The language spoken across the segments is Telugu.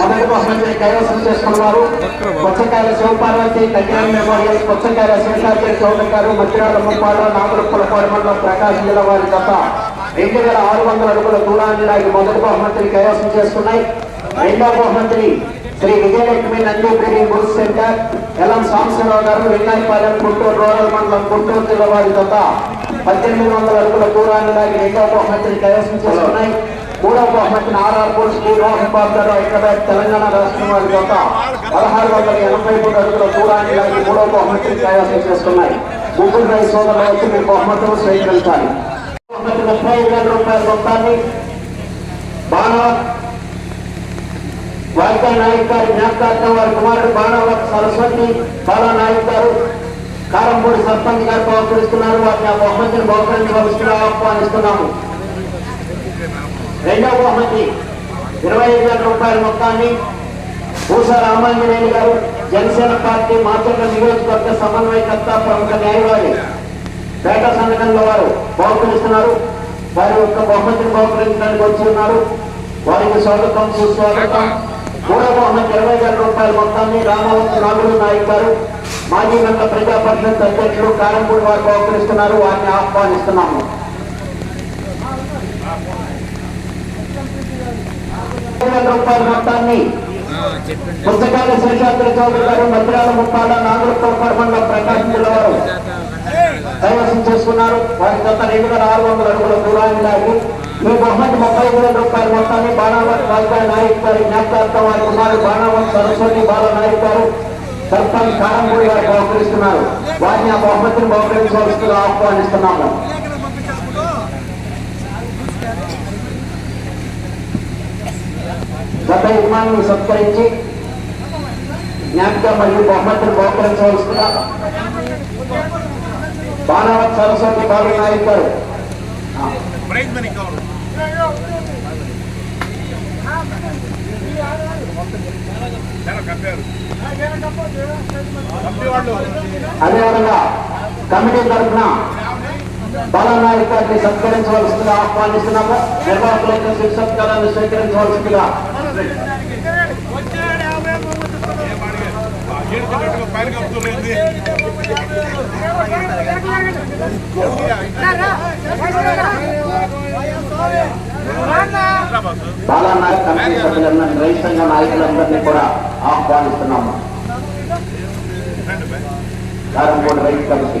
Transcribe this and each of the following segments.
మొదటి బహుమతిని కైవసం చేసుకున్నారు కొచ్చకాయల శివపార్వతి తగ్గిన మెమోరియల్ కొచ్చకాయల శేషాద్రి చౌదరి గారు మధ్యరాల ముప్పాడు నాగులపుల మండలం ప్రకాశం జిల్లా వారి గత రెండు వేల ఆరు వందల అడుగుల దూరాన్ని లాగి మొదటి బహుమతిని కైవసం చేసుకున్నాయి. రెండవ బహుమతిని శ్రీ విజయలక్ష్మి నందీపురి గురు సెంటర్. ఎలం సాంబశివరావు గారు వెంగాయపాలెం గుంటూరు రూరల్ మండలం గుంటూరు జిల్లా వారి గత పద్దెనిమిది వందల అడుగుల దూరాన్ని లాగి రెండవ బహుమతిని కైవసం చేసుకున్నాయి. మూడవ బహుమతిని ఆర్ఆర్ పోల్ శ్రీ మోహన్ బాబు గారు హైదరాబాద్ తెలంగాణ రాష్ట్రం వారి గత పదహారు వందల ఎనభై మూడు అడుగుల దూరాన్ని లాగి మూడవ బహుమతిని కైవసం చేసుకున్నాయి ముగ్గురు రైతు సోదరులు వచ్చి మీ బహుమతులు స్వీకరించాలి. ముప్పై వేల రూపాయల మొత్తాన్ని బాణా వారికా నాయక్ గారి జ్ఞాపకార్థం వారి కుమారుడు బాణవత్ సరస్వతి బాలా నాయక్ గారు కారంపూడి సర్పంచ్ గారు బహుకరిస్తున్నారు. వారిని ఆ బహుమతిని బహుకరించవలసిందిగా ఆహ్వానిస్తున్నాము. రెండవ బహుమతి. ఇరవై ఐదు వేల రూపాయల మొత్తాన్ని పూసా రామాంజనేయులు గారు జనసేన పార్టీ మాతృక నియోజకవర్గ సమన్వయకర్త ప్రముఖ న్యాయవాది పేట సంఘటనలో వారు బహుకరిస్తున్నారు. వారి యొక్క బహుమతిని బహుకరించడానికి వచ్చి ఉన్నారు. వారికి స్వాగతం సుస్వాగతం. మూడవ బహుమతి ఇరవై వేల రూపాయల మొత్తాన్ని రామవంత నాగులు నాయక్ గారు మాజీ మండల ప్రజా పరిషత్ అధ్యక్షుడు కారంపూడి వారు బహుకరిస్తున్నారు. వారిని ఆహ్వానిస్తున్నాము ఇరవై వేల రూపాయల మొత్తాన్ని. పుస్తకాల శేషాద్రి చౌదరి గారు మద్రాల ముప్పాల నాగులపూర్ మండలం ప్రకాశం వారు కైవసం చేసుకున్నారు. వారి గత రెండు వేల ఆరు వందల అడుగుల దూరాన్ని లాగి ఈ బహుమతి ముప్పై ఐదు వేల రూపాయల మొత్తాన్ని బాణావత్ వాజ్పేయి నాయక్ గారి జ్ఞాపకార్థం వారి కుమారు బాణావత్ సరస్వతి బాల నాయక్ గారు సర్పంచ్ కారంపూడి గారు బహుకరిస్తున్నారు. వారిని ఆ బహుమతిని బహుకరించవలసిందిగా ఆహ్వానిస్తున్నాము. గత యజమాని సత్కరించి జ్ఞాపిక మరియు బహుమతిని బహుకరించవలసిందిగా బాణావత్ సరస్వతి బాలు నాయక్ గారు అదేవిధంగా కమిటీ తరఫున బాలనాయక్ గారిని సత్కరించవలసిందిగా ఆహ్వానిస్తున్నాము. నిర్వాహకులైన శిక్ష సత్కారాన్ని స్వీకరించవలసిందిగా. బాలనాయక్ కమిటీ సభ్యులన్న రైతు సంఘ నాయకులందరినీ కూడా ఆహ్వానిస్తున్నాము. కారంపూడి రైతు కమిటీ.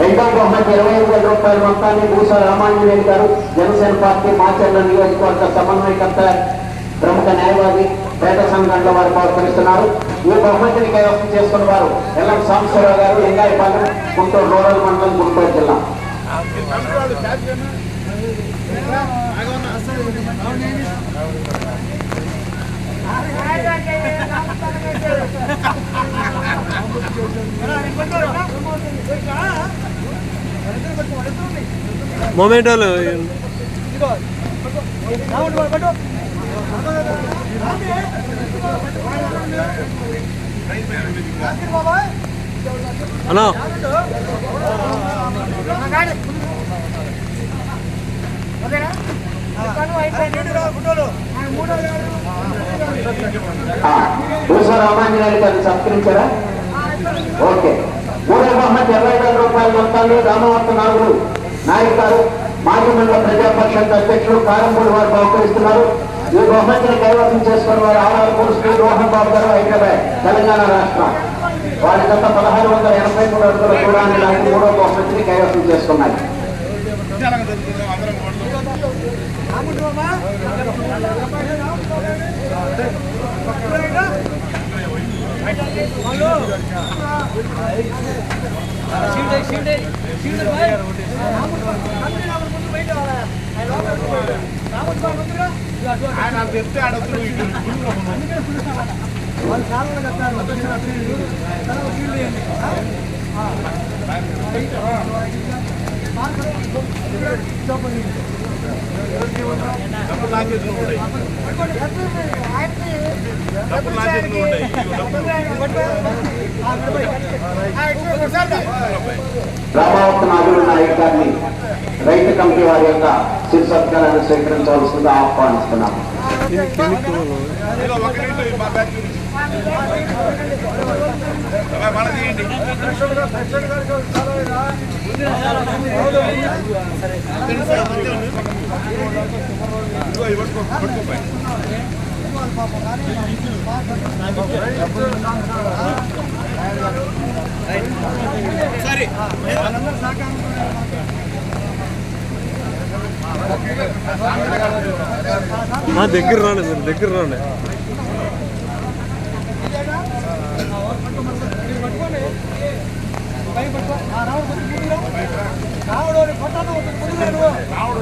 రెండవ బహుమతి ఇరవై వేల రూపాయల మొత్తాన్ని భూసా రామాంజనేయులు గారు జనసేన పార్టీ మాచర్ల నియోజకవర్గ సమన్వయకర్త ప్రముఖ న్యాయవాది పేట సంఘంలో వారు పాల్గొనిస్తున్నారు ఈ బహుమతిని కైవసం చేసుకున్న వారు ఎల్లం సాంబశివరావు గారు లింగాయపాలెం గుంటూరు రూరల్ మండలం గుంటూరు జిల్లా మొమెంటోలు అన్నా. భూసా రామాంజనేయులు గారిని సత్కరించారా ఓకే. మూడవ బహుమతి ఇరవై వేల రూపాయల మొత్తాన్ని రామవర్త నాగులు నాయకులు మాజీ మండల ప్రజా పరిషత్ అధ్యక్షులు కారంపూడి వారు బహుకరిస్తున్నారు. ఈ బహుమతిని కైవసం చేసుకుని వారు ఆనాడు పురుషులు రోహన్ బాబు గారు హైదరాబాద్ తెలంగాణ రాష్ట్రం. వారి గత పదహారు వందల ఎనభై మూడు అడుగుల చూడాలని లాంటి మూడో బహుమతిని కైవసం చేసుకున్నారు. విశాలంగా జరుగుతుంది అందరం ఓట్లు ఆయన అది చెప్తే ఆడొద్దు ఇటు గుండ్రం ఉన్నాడు. డబ్బులు నా చేతిలో ఉన్నాయి డబ్బులు నా చేతిలో డబ్బులు. రామావత్ నాగులు నాయక్ గారిని రైతు కమిటీ వారి యొక్క శిర సత్కారాన్ని స్వీకరించవలసిందిగా ఆహ్వానిస్తున్నాము ఇదిగో మా దగ్గర గురించి. అబ్బాయి, దగ్గర రాండి రావడం దగ్గర రావడం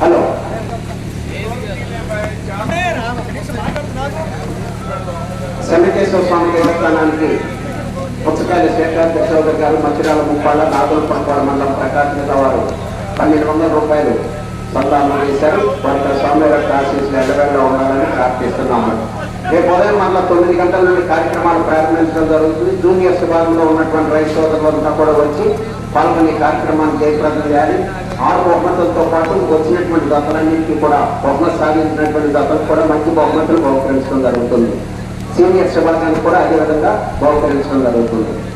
హలో. శనికేశ్వర స్వామి దేవస్థానానికి పుచ్చకాయల శేఖర్ చౌదరి గారు మచిరాల ముప్పాళ్ళ నాగులపురపాడు మండలం ప్రకాశ్ వారు. పన్నెండు వందల రూపాయలు సంతానం చేశారు కొంత స్వామి యొక్క ఆశీస్సులు ఉండాలని ప్రార్థిస్తున్నాము. రేపు ఉదయం మళ్ళీ తొమ్మిది గంటల నుండి కార్యక్రమాలు ప్రారంభించడం జరుగుతుంది. జూనియర్ విభాగంలో ఉన్నటువంటి రైతు సోదరులంతా కూడా వచ్చి పాల్గొని కార్యక్రమాన్ని జయప్రదం చేయాలి. ఆరు బహుమతులతో పాటు వచ్చినటువంటి దత్తలన్నింటినీ కూడా బహుమతి సాధించినటువంటి దత్తలు కూడా మంచి బహుమతులు బహుకరించడం జరుగుతుంది. సీనియర్ విభాగానికి కూడా అదేవిధంగా బహుకరించడం జరుగుతుంది.